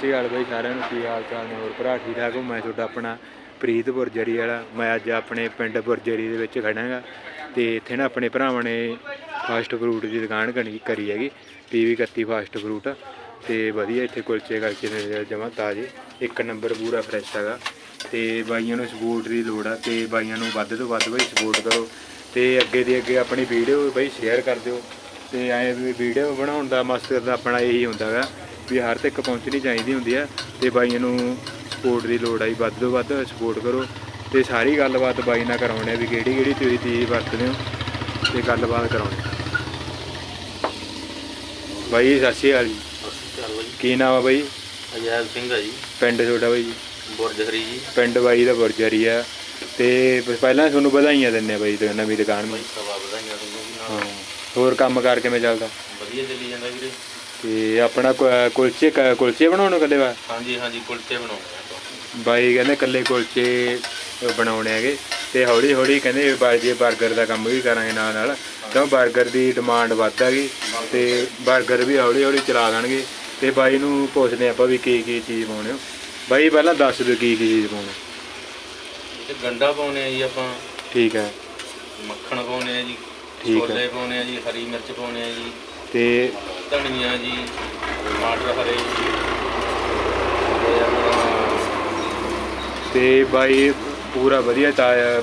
ਸ਼੍ਰੀ ਅਕਾਲ ਬਾਈ ਸਾਰਿਆਂ ਨੂੰ, ਕੀ ਹਾਲ ਚਾਲ ਨੇ? ਹੋਰ ਭਰਾ ਠੀਕ ਠਾਕ ਹੋ? ਮੈਂ ਤੁਹਾਡਾ ਆਪਣਾ ਪ੍ਰੀਤ ਬੁਰਜਰੀ ਵਾਲਾ। ਮੈਂ ਅੱਜ ਆਪਣੇ ਪਿੰਡ ਬੁਰਜਰੀ ਦੇ ਵਿੱਚ ਖੜਾ ਗਾ ਤੇ ਇੱਥੇ ਨਾ ਆਪਣੇ ਭਰਾਵਾਂ ਨੇ ਫਾਸਟ ਫਰੂਟ ਦੀ ਦੁਕਾਨ ਕਰੀ ਕਰੀ ਹੈਗੀ ਪੀਵੀ 31 ਫਾਸਟ ਫਰੂਟ। ਤੇ ਵਧੀਆ ਇੱਥੇ ਕੁਲਚੇ ਕਰਕੇ ਨੇ ਜਮਾ ਤਾਜ਼ੇ। ਇੱਕ ਨੰਬਰ ਪੂਰਾ ਫਰੈਸ਼ ਹੈਗਾ। ਤੇ ਬਾਈਆਂ ਨੂੰ ਸਪੋਰਟ ਦੀ ਲੋੜ ਆ ਤੇ ਬਾਈਆਂ ਨੂੰ ਵੱਧ ਤੋਂ ਵੱਧ ਬਈ ਸਪੋਰਟ ਕਰੋ। ਤੇ ਅੱਗੇ ਦੀ ਅੱਗੇ ਆਪਣੀ ਵੀਡੀਓ ਬਈ ਸ਼ੇਅਰ ਕਰ ਦਿਓ। ਤੇ ਐ ਵੀਡੀਓ ਬਣਾਉਣ ਦਾ ਮਕਸਦ ਆਪਣਾ ਇਹੀ ਹੁੰਦਾ ਹੈਗਾ। ਵੀ ਹਰ ਤੱਕ ਪਹੁੰਚਣੀ ਚਾਹੀਦੀ ਹੁੰਦੀ ਆ ਤੇ ਬਾਈਆਂ ਨੂੰ ਸਪੋਰਟ ਦੀ ਲੋੜ ਆਈ ਵੱਧ ਤੋਂ ਵੱਧ ਸਪੋਰਟ ਕਰੋ ਤੇ ਸਾਰੀ ਗੱਲਬਾਤ ਬਾਈ ਨਾਲ ਕਰਾਉਣੇ ਆ ਵੀ ਕਿਹੜੀ ਕਿਹੜੀ ਤੁਸੀਂ ਚੀਜ਼ ਵਰਤਦੇ ਹੋ ਤੇ ਗੱਲਬਾਤ ਕਰਾਉਣੀ ਬਾਈ ਸਤਿ ਸ਼੍ਰੀ ਅਕਾਲ ਜੀ। ਬਾਈ। ਕੀ ਨਾਮ ਆ ਬਾਈ? ਅਜੈਬ ਸਿੰਘ ਆ ਜੀ। ਪਿੰਡ ਤੁਹਾਡਾ ਬਾਈ ਜੀ। ਬੁਰਜ ਹਰੀ ਜੀ। ਪਿੰਡ ਬਾਈ ਦਾ ਬੁਰਜਰੀ ਆ ਤੇ ਪਹਿਲਾਂ ਤੁਹਾਨੂੰ ਵਧਾਈਆਂ ਦਿੰਨੇ ਆ ਬਾਈ ਤੇ ਨਵੀਂ ਦੁਕਾਨ ਨੂੰ ਬਾਈ ਸਵਾ ਵਧਾਈਆਂ ਤੁਹਾਨੂੰ ਵੀ ਹਾਂ ਨਾਲ। ਹੋਰ ਕੰਮ ਕਾਰ ਕਿਵੇਂ ਚੱਲਦਾ? ਵਧੀਆ ਚੱਲੀ ਜਾਂਦਾ ਵੀਰੇ। ਤੇ ਆਪਣਾ ਕੁ- ਕੁਲਚੇ ਕ- ਕੁਲਚੇ ਬਣਾਉਣ ਕੱਲੇ ਵਾ? ਹਾਂਜੀ ਹਾਂਜੀ ਕੁਲਚੇ ਬਣਾਉਣੇ ਬਾਈ ਕਹਿੰਦੇ ਕੱਲੇ ਕੁਲਚੇ ਬਣਾਉਣੇ ਹੈਗੇ ਤੇ ਹੌਲੀ ਹੌਲੀ ਕਹਿੰਦੇ ਬਾਈ ਜੀ 버ਗਰ ਦਾ ਕੰਮ ਵੀ ਕਰਾਂਗੇ ਨਾਲ ਨਾਲ ਤਾਂ 버ਗਰ ਦੀ ਡਿਮਾਂਡ ਵੱਧ ਹੈਗੀ ਤੇ 버ਗਰ ਵੀ ਹੌਲੀ ਹੌਲੀ ਚਲਾ ਦੇਣਗੇ ਤੇ ਬਾਈ ਨੂੰ ਪੁੱਛਦੇ ਆਪਾਂ ਵੀ ਕੀ ਕੀ ਚੀਜ਼ ਪਾਉਣੇ ਹੋ ਬਾਈ ਪਹਿਲਾਂ ਦੱਸ ਦਿਓ ਕੀ ਕੀ ਚੀਜ਼ ਪਾਉਣੇ ਇਹ 'ਚ ਗੰਡਾ ਪਾਉਨੇ ਆ ਜੀ ਆਪਾਂ। ਠੀਕ ਹੈ ਮੱਖਣ ਪਾਉਣੇ ਆ ਜੀ ਠੀਕ ਹੈ। ਛੋਲੇ ਪਾਉਨੇ ਆ ਜੀ ਹਰੀ ਮਿਰਚ ਪਾਉਣੇ ਆ ਜੀ। ਤੇ ਧਨੀਆ ਜੀ ਟਮਾਟਰ ਹਰੇ ਤੇ ਬਾਈ ਪੂਰਾ ਵਧੀਆ ਤਾਜ਼ਾ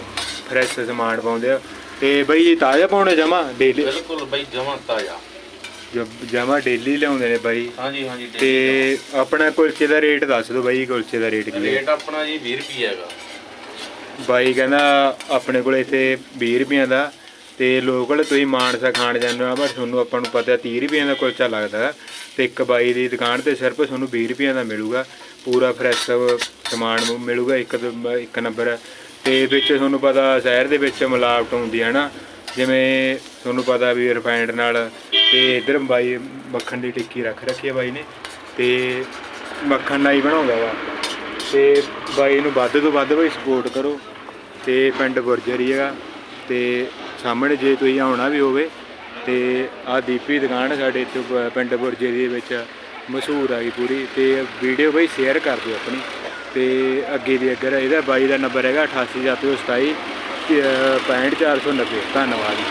ਫਰੈਸ਼ ਸਮਾਨ ਪਾਉਂਦੇ ਆ। ਤੇ ਬਾਈ ਤਾਜ਼ਾ ਪਾਉਣੇ ਜਮਾ ਡੇਲੀ ਬਿਲਕੁਲ ਬਾਈ ਜਮਾਂ ਤਾਜ਼ਾ। ਜਮਾ ਡੇਲੀ ਲਿਆਉਂਦੇ ਨੇ ਬਾਈ। ਹਾਂਜੀ ਹਾਂਜੀ ਤੇ ਆਪਣਾ ਕੁਲਚੇ ਦਾ ਰੇਟ ਦੱਸ ਦਿਓ ਬਾਈ ਕੁਲਚੇ ਦਾ ਰੇਟ। ਕੀ ਹੈ ਰੇਟ ਆਪਣਾ ਜੀ 20 ਰੁਪਏ ਹੈਗਾ। ਬਾਈ ਕਹਿੰਦਾ ਆਪਣੇ ਕੋਲ ਇੱਥੇ 20 ਰੁਪਈਆਂ ਦਾ ਤੇ ਲੋਕਲ ਤੁਸੀਂ ਮਾਨਸਾ ਖਾਣ ਜਾਂਦੇ ਹੋ, ਪਰ ਤੁਹਾਨੂੰ ਆਪਾਂ ਨੂੰ ਪਤਾ 30 ਰੁਪਈਆਂ ਦਾ ਕੁਲਚਾ ਲੱਗਦਾ ਹੈ ਤੇ ਇੱਕ ਬਾਈ ਦੀ ਦੁਕਾਨ ਤੇ ਸਿਰਫ ਤੁਹਾਨੂੰ 20 ਰੁਪਏ ਦਾ ਮਿਲੂਗਾ, ਪੂਰਾ ਫਰੈਸ਼ ਸਮਾਨ ਨੂੰ ਮਿਲੂਗਾ, ਇੱਕ ਦ- ਇੱਕ ਨੰਬਰ ਤੇ ਵਿੱਚ ਤੁਹਾਨੂੰ ਪਤਾ ਸ਼ਹਿਰ ਦੇ ਵਿੱਚ ਮਿਲਾਵਟ ਹੁੰਦੀ ਹੈ ਨਾ, ਜਿਵੇਂ ਤੁਹਾਨੂੰ ਪਤਾ ਵੀ ਰਿਫਾਈਨਡ ਨਾਲ ਤੇ ਇਧਰ ਬਾਈ ਮੱਖਣ ਦੀ ਟਿੱਕੀ ਰੱਖ ਰੱਖੀ ਹੈ ਬਾਈ ਨੇ, ਤੇ ਮੱਖਣ ਨਾਲ ਹੀ ਬਣਾਉਂਦਾ ਵਾ। ਤੇ ਬਾਈ ਨੂੰ ਵੱਧ ਤੋਂ ਵੱਧ ਬਾਈ ਸਪੋਰਟ ਕਰੋ, ਤੇ ਪਿੰਡ ਗੁਰਜਰੀ ਹੈਗਾ, ਤੇ ਸਾਹਮਣੇ ਜੇ ਤੁਸੀਂ ਆਉਣਾ ਵੀ ਹੋਵੇ ਤੇ ਆ ਦੀਪੀ ਦੁਕਾਨ ਸਾਡੇ ਇੱਥੇ ਪ- ਪਿੰਡ ਗੁਰਜਰੀ ਦੇ ਵਿੱਚ ਮਸ਼ਹੂਰ ਆ ਗਈ ਪੂਰੀ ਤੇ ਵੀਡੀਓ ਬਈ ਸ਼ੇਅਰ ਕਰ ਦਿਓ ਆਪਣੀ ਤੇ ਅੱਗੇ ਦੀ ਅੱਗੇ ਇਹਦਾ ਬਾਈ ਦਾ ਨੰਬਰ ਹੈਗਾ 882727 65490 ਧੰਨਵਾਦ